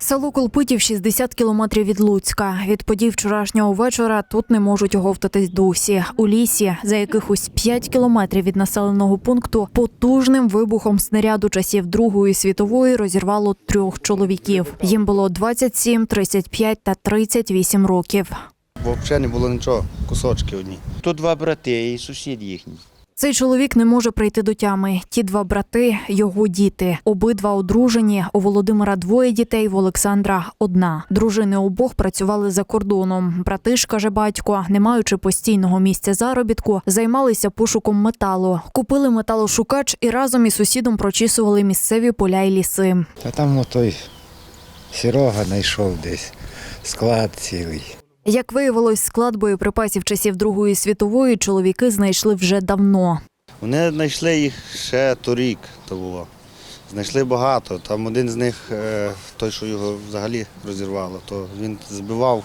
Село Колпитів 60 кілометрів від Луцька. Від подій вчорашнього вечора тут не можуть оговтатись досі. У лісі, за якихось 5 кілометрів від населеного пункту, потужним вибухом снаряду часів Другої світової розірвало трьох чоловіків. Їм було 27, 35 та 38 років. Взагалі не було нічого, кусочки одні. Тут два брати і сусід їхній. Цей чоловік не може прийти до тями. Ті два брати його діти. Обидва одружені. У Володимира двоє дітей, в Олександра одна. Дружини обох працювали за кордоном. Брати ж каже батько, не маючи постійного місця заробітку, займалися пошуком металу. Купили металошукач і разом із сусідом прочісували місцеві поля й ліси. Та там той Серега знайшов десь склад цілий. Як виявилось, склад боєприпасів часів Другої світової чоловіки знайшли вже давно. Вони знайшли їх ще торік, то було. Знайшли багато. Там один з них, е, той, що його взагалі розірвало, то він збивав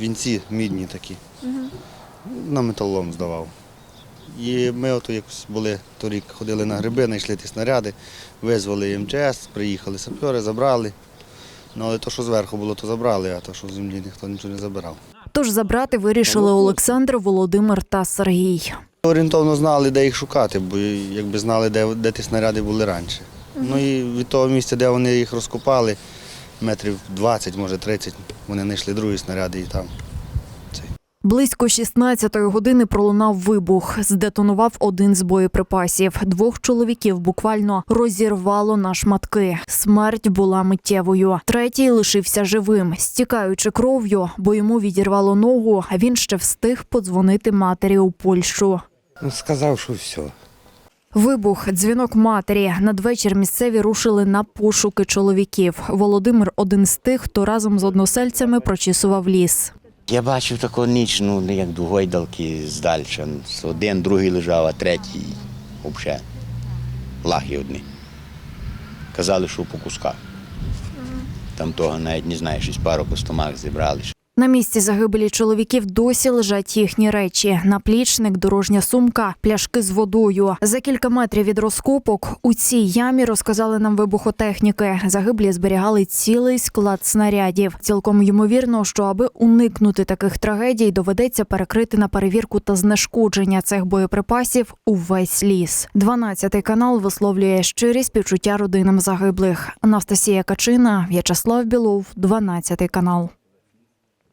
вінці мідні такі. На металолом здавав. І ми ото якось були торік, ходили на гриби, знайшли ті снаряди, визвали МЧС, приїхали сапери, забрали. Ну, але то, що зверху було, то забрали, а то, що в землі ніхто нічого не забирав. Тож забрати вирішили Олександр, Володимир та Сергій. Орієнтовно знали, де їх шукати, бо якби знали, де, де ті снаряди були раніше. Ну і від того місця, де вони їх розкопали, метрів 20, може 30, вони знайшли другі снаряди і там. Близько 16-ї години пролунав вибух. Здетонував один з боєприпасів. Двох чоловіків буквально розірвало на шматки. Смерть була миттєвою. Третій лишився живим, стікаючи кров'ю, бо йому відірвало ногу. А він ще встиг подзвонити матері у Польщу. Ну, сказав, що все. Вибух, дзвінок матері. Надвечір місцеві рушили на пошуки чоловіків. Володимир один з тих, хто разом з односельцями прочісував ліс. Я бачив таку ніч, ну не як до гойдалки здальша. Один, другий лежав, а третій взагалі лаги одні. Казали, що по кусках. Там того навіть не знаєш, із пару костомах зібрали. На місці загибелі чоловіків досі лежать їхні речі: наплічник, дорожня сумка, пляшки з водою. За кілька метрів від розкопок у цій ямі розказали нам вибухотехніки. Загиблі зберігали цілий склад снарядів. Цілком ймовірно, що аби уникнути таких трагедій, доведеться перекрити на перевірку та знешкодження цих боєприпасів увесь ліс. 12 канал висловлює щирі співчуття родинам загиблих. Анастасія Качина, В'ячеслав Білов, 12 канал.